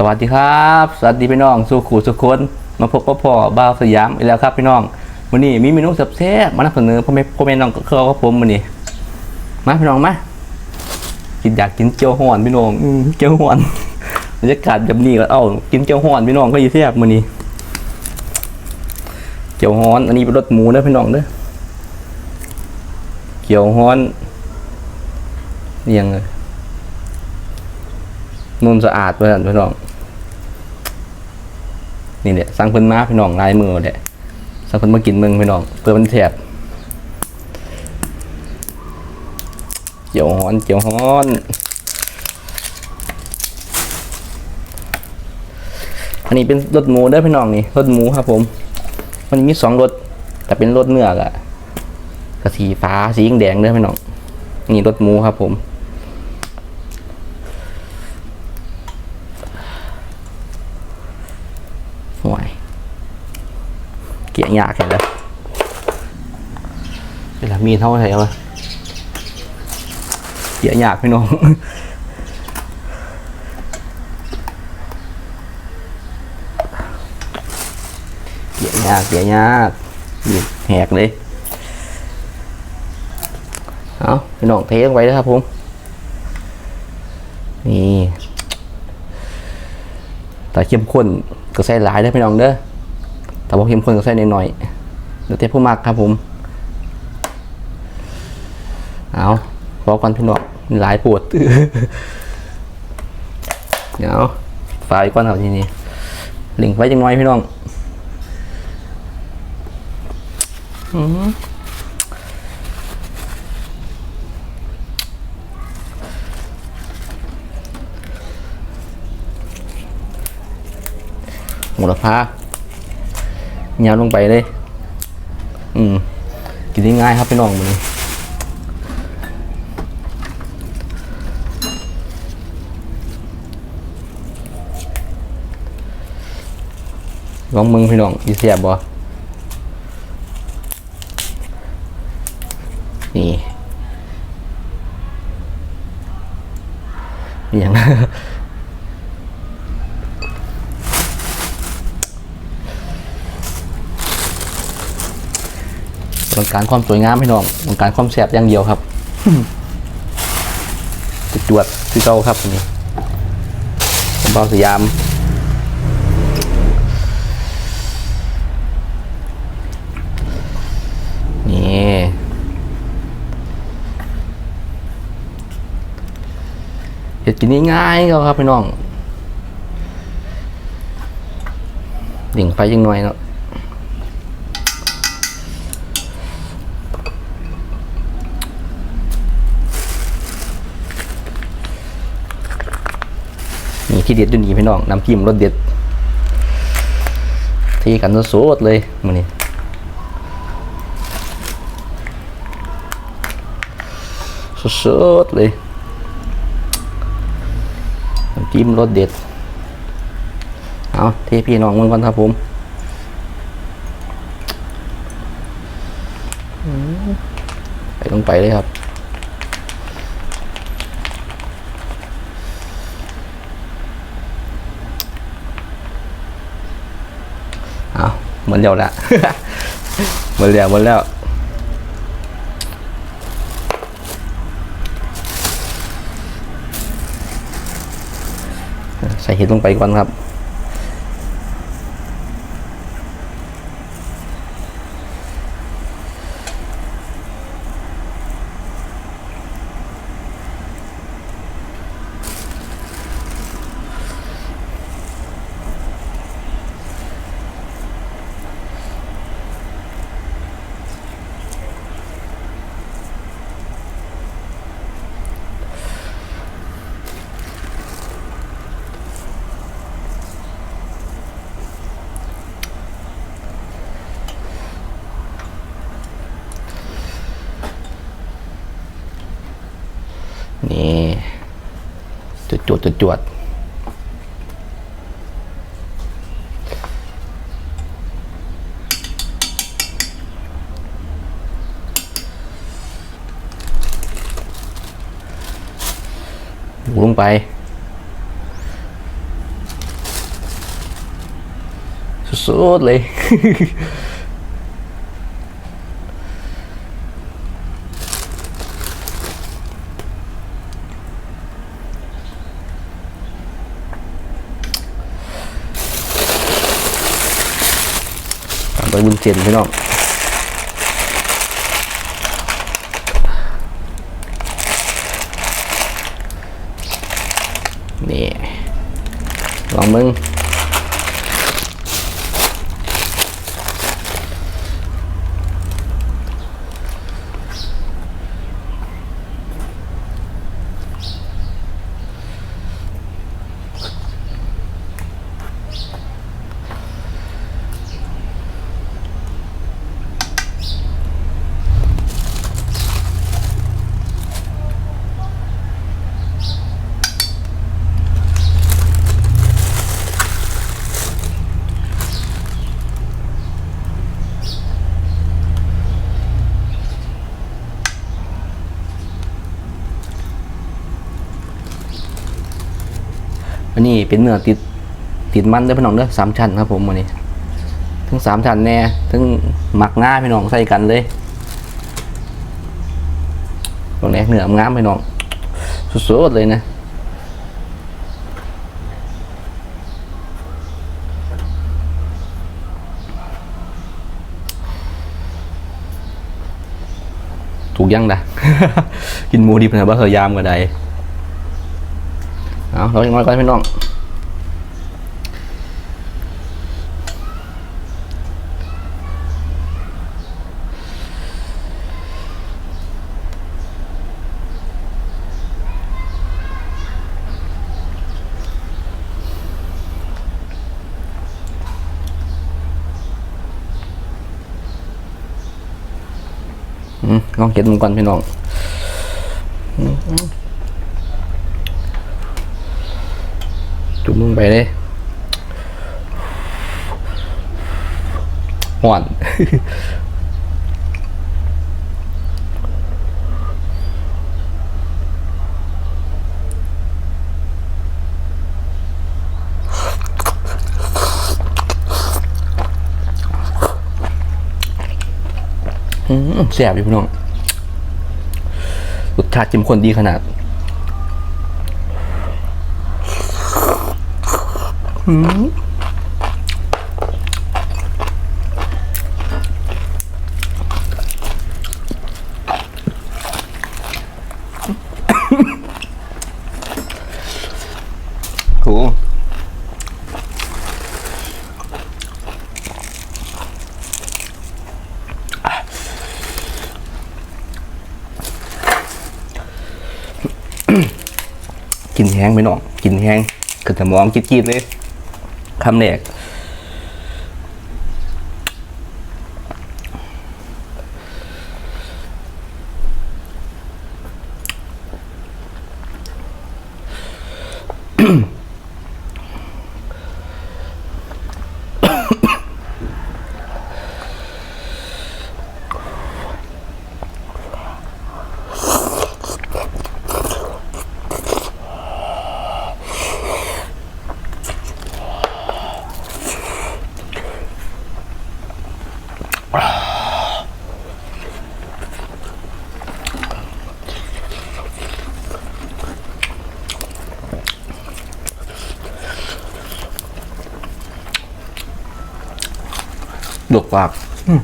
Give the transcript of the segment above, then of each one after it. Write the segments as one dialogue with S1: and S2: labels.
S1: สวัสดีครับ สวัสดีพี่น้องสู่ขู่สุกคนมาพบกับพ่อบ่าวสยามอีกแล้วครับพี่น้องวันนี้มีเมนูแซ่บมานำเสนอพ่อแม่พ่อแม่น้องเขากับผมวันนี้มาพี่น้องมากินอยากกินเจียวห่อนพี่น้องเจียวห่อนบรรยากาศแบบนี้ก็เอากินเจียวห่อนพี่น้องก็ยิ่งแซ่บมื้อนี้เจียวฮ้อน อันนี้เป็นรสหมูเด้อพี่น้องเด้อเจียวฮ้อนเรียงเลยนุ่นสะอาดเพื่อนพี่น้อง นี่แหละสั่งเพิ่นมาพี่น้องลายมือแหละสั่งเพิ่นมากินเมืองพี่น้องเพื่อมันแสบเจียวฮ้อนเจียวฮ้อนอันนี้เป็นรสหมูเด้พี่น้องนี่รสหมูครับ ผม มันมีสองรสแต่เป็นรสเนื้อกะกะสีฟ้าสีแดงๆเด้อพี่น้องนี่รสหมูครับ ผม ห่วย เกี่ยงยากเห็นแล้วเวลามีเท่าไหร่วะเกี่ยงยากพี่น้องเกี่ยงยากเกี่ยงยากหยิบแหกเลยเอาพี่น้องเทลงไปเลยครับผมนี่แต่เข้มข้นก็ใส่หลายได้พี่น้องเด้อ แต่ว่าเข้มข้นก็ใส่หน่อยเดี๋ยวเทผู้มากครับผม เอาพอกันพี่น้องมีหลายปวดเดี๋ยวฝายก่อนเอาทีนี้ลิงไว้จังน้อยพี่น้องอืมหมูละพา ยาลงไปเลย อืม กินได้ง่ายครับพี่น้องมือนี้ลองมึงพี่น้องอีเสียบบ่นี่อหย่าง ต้องการความสวยงามพี่น้องต้องการความแซ่บอย่างเดียวครับจุดจวดคือเก่าครับนี่ผมเบาสยามนี่เห็ดกินง่ายๆครับพี่น้องดิ่งไฟยังน้อยเนาะ ที่เด็ดดูนี่พี่น้องน้ำจิ้มรสเด็ดที่กันสดๆเลยมันนี่สดๆเลยน้ำจิ้มรสเด็ดเอาเทพี่น้องมึงก่อนครับผมอืมไปลงไปเลยครับ เอาเหมือนเดียวละเหมือนแล้วเหมือนแล้วใส่เห็ดลงไปก่อนครับ จวดจวดลงไปสุดๆเลย ไปบุญเจนพี่น้อง นี่ ลองมึง อั นี้เป็นเนื้อติดติดมันด้อพี่น้องเด้อสามชั้นครับผมวันนี้ทั้งสามชั้นแน่ทั้งหมักง่าพี่น้องใส่กันเลยตรงนี้เนื้องามพี่น้องสุดๆเลยนะถูกยังนะกินหมูดิบนะบ้าเคยยามก็ได้เอาเราอย่างน้อยก่อนพี่น้อง ลองเก็บมันก่อนพี่น้องอืมจุ่มลงไปเลยหวานอืมแสบอยู่พี่น้อง รสชาดจิ้มคนดีขนาดอืมโห กินแห้งไม่น้องกินแห้งคือสมองจี๊ดๆเลยคำแรก ดกปากอืม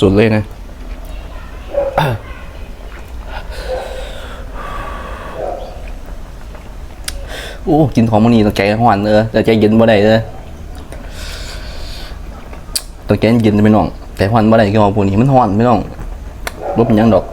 S1: สุดๆเลยนะ อ้กินของมันนี่ต้องใจหวานเออแต่ใจเย็นบ่ได้เออต้องใจเย็นไปน้องแต่หวานบ่ได้ก็ของพวกนี้มันหวานไม่น้องรบเป็นหยังดอก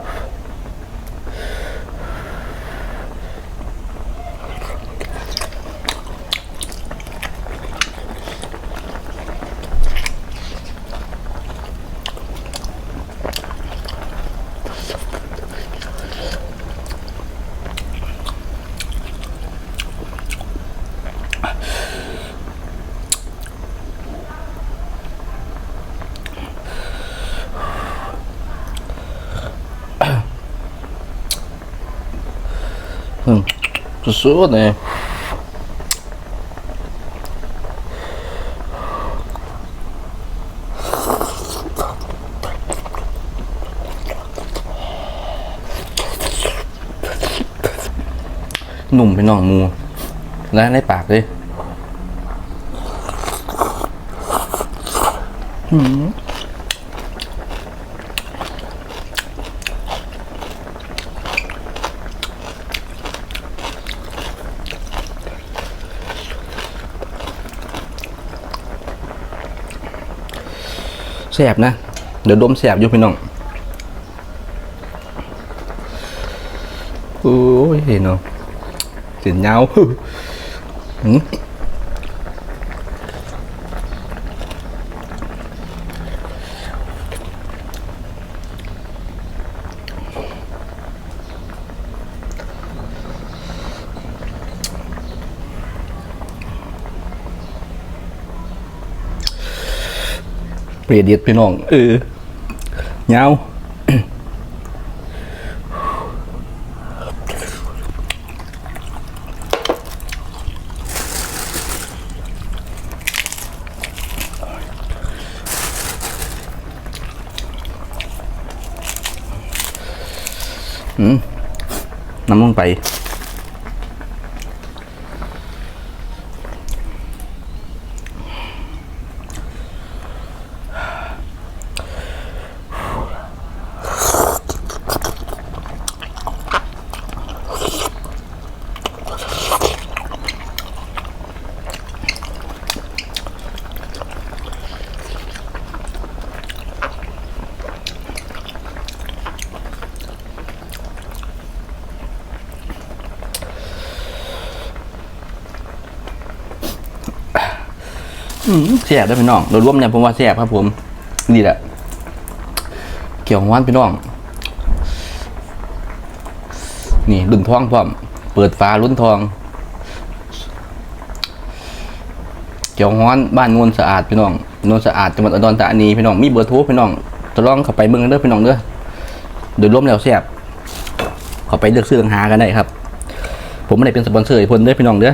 S1: สุดๆเลยหนุ่มไปน้องมูและในปากเลย แสบนะ เดี๋ยวดมแสบอยู่พี่น้องโอ้ยเนาะเสียงเงา เปรียดเดียดพี่น้อง เออยาวอืมน้ำลงไป แซ่บได้พี่น้องโดยรวมเนี่ยผมว่าแซ่บครับผมนี่แหละเกี่ยวของว่านพี่น้อง นี่รุ่นทองพร้อม เปิดฟ้ารุ่นทอง เกี่ยวฮ้อนบ้านนวลสะอาดพี่น้องนวลสะอาดจังหวัดอุดรธานีพี่น้องมีเบอร์โทรพี่น้องจะลองเข้าไปเบิ่งเด้อพี่น้องเด้อโดยรวมแล้วแซ่บเข้าไปเลือกซื้อหากันได้ครับ ผมไม่ได้เป็นสปอนเซอร์ให้เพิ่นเด้อพี่น้องเด้อ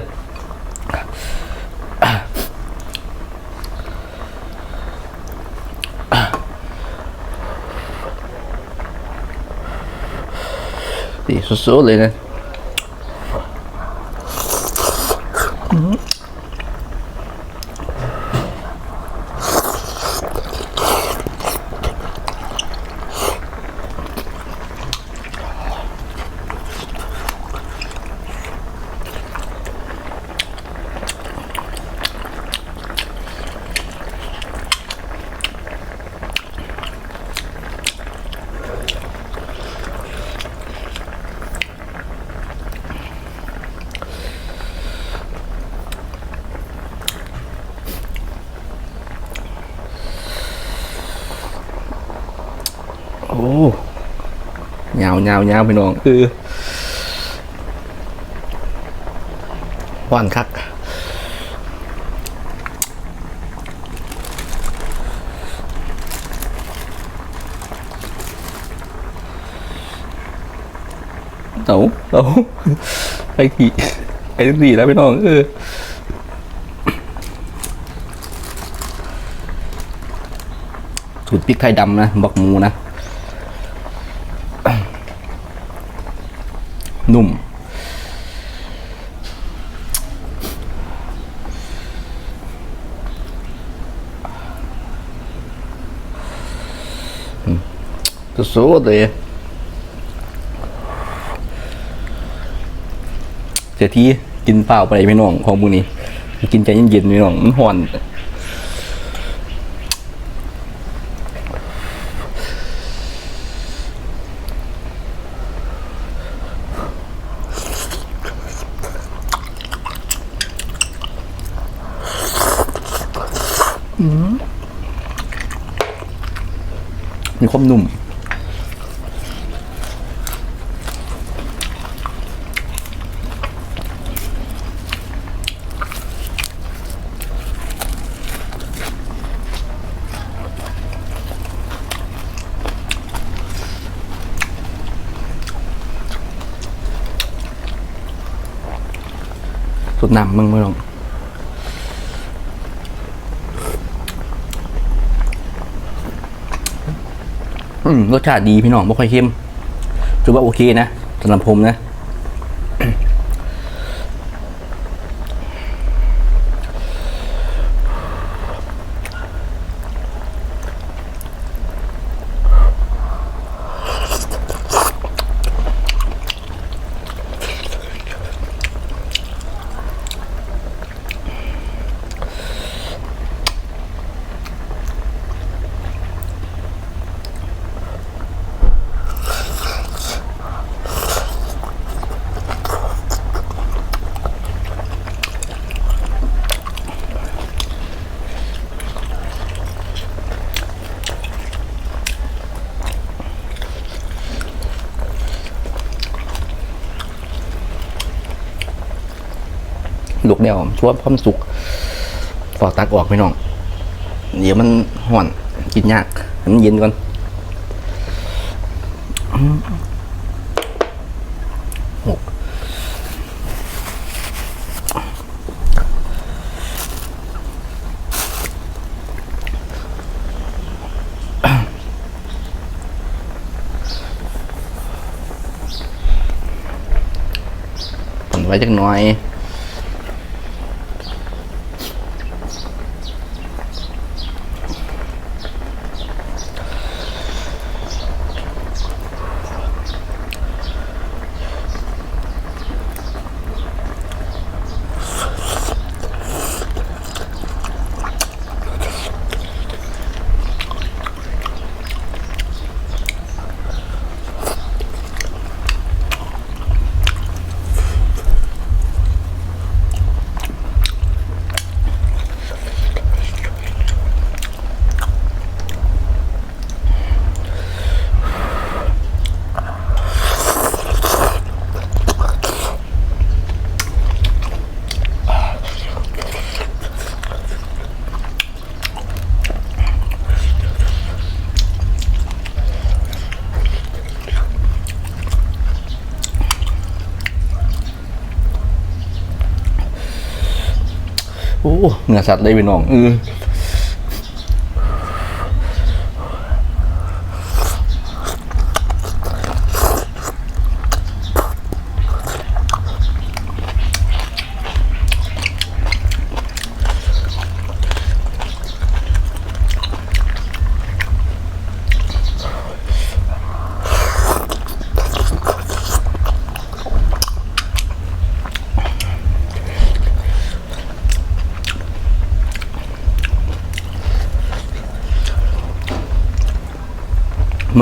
S1: ดีสุด ยาวยาวยาวพี่น้องคือหวานคักเต๋าเต๋าไอ้ขี่ไอ้ที่แล้วพี่น้องเออสูตรพริกไทยดำนะบอกหมูนะ นุ่ม สุดๆเลยเสียทีกินเปล่าไปไม่น้องของมูนี้กินใจเย็นๆไม่น้องมันห่อน มีความนุ่ม สุดหนำมึงไม่ลอง รสชาติดีพี่น้องไม่ค่อยเค็มถือว่าโอเคนะสำหรับผมนะ ลูกเดียวชั่วพร้อมสุกขอตักออกพี่น้อง เดี๋ยวมันห่อนกินยากมันเย็นก่อนอืมหกไว้จักหน่อย โอ้เหงื่อสัตว์เลยพี่น้องเออ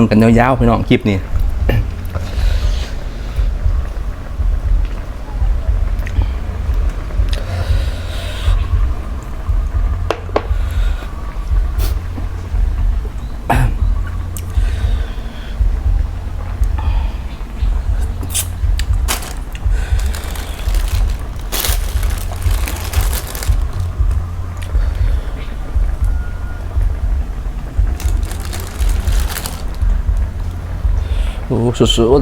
S1: มึงกันยาวๆพี่น้องคลิปนี้ โอ้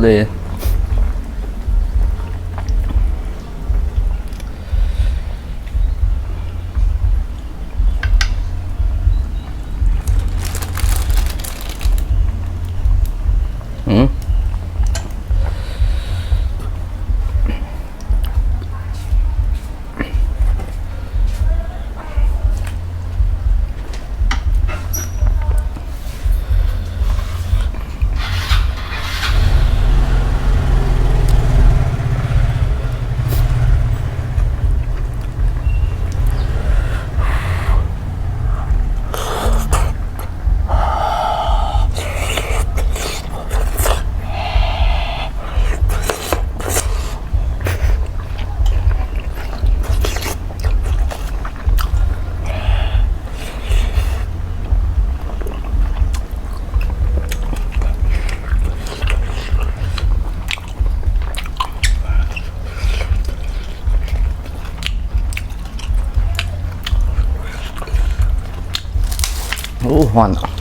S1: โอ้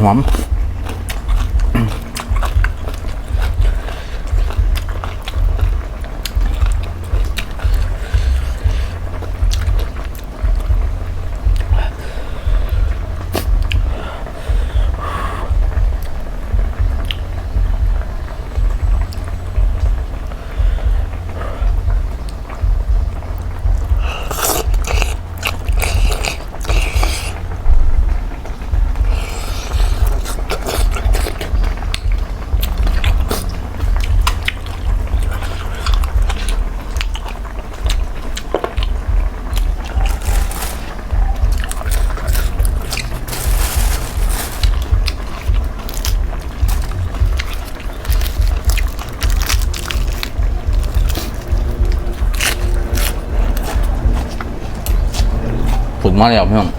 S1: หอม ผุดมาแล้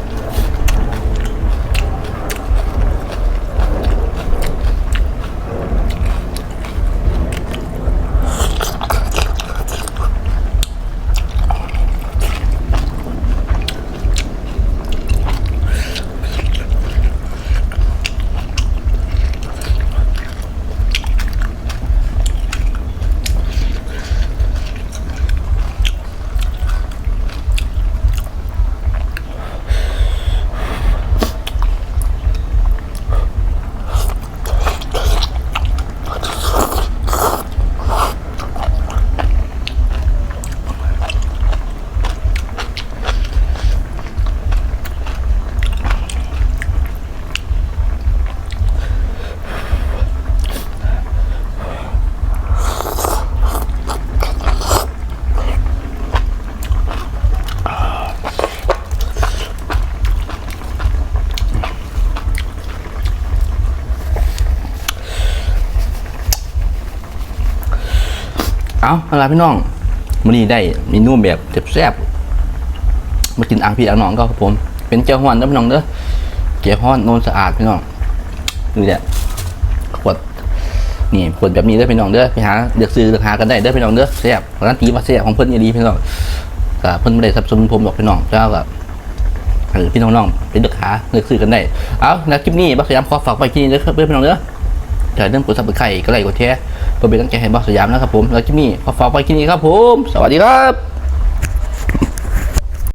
S1: เอาเอาล่ะพี่น้องมื้อนี้ได้เมนูแบบแซ่บๆมากินอ่างพี่อ่างน้องก็ครับผม เป็นเจ้าฮ้อนเด้อพี่น้องเด้อเจ้าฮ้อนโนนสะอาดพี่น้องนี่แหละขวดนี่ขวดแบบนี้เด้อพี่น้องเด้อไปหาเลือกซื้อเลือกหากันได้เด้อพี่น้องเด้อแซ่บร้านตีว่าแซ่บของเพิ่นอีหลีพี่น้องก็เพิ่นบ่ได้สับสนผมหรอกพี่น้องเจ้าก็ให้พี่น้องๆไปเลือกหาเลือกซื้อกันได้เอาแล้วคลิปนี้บักสยามขอฝากไว้ที่นี่เด้อครับเด้อพี่น้องเด้ออย่าลืมกดซับสไครต์ก็ไลค์กดแชร์ ตัวเป็นตั้งใจให้บอสสยามนะครับผม แล้วที่นี่ขอฝากไว้ที่นี่ครับผม สวัสดีครับ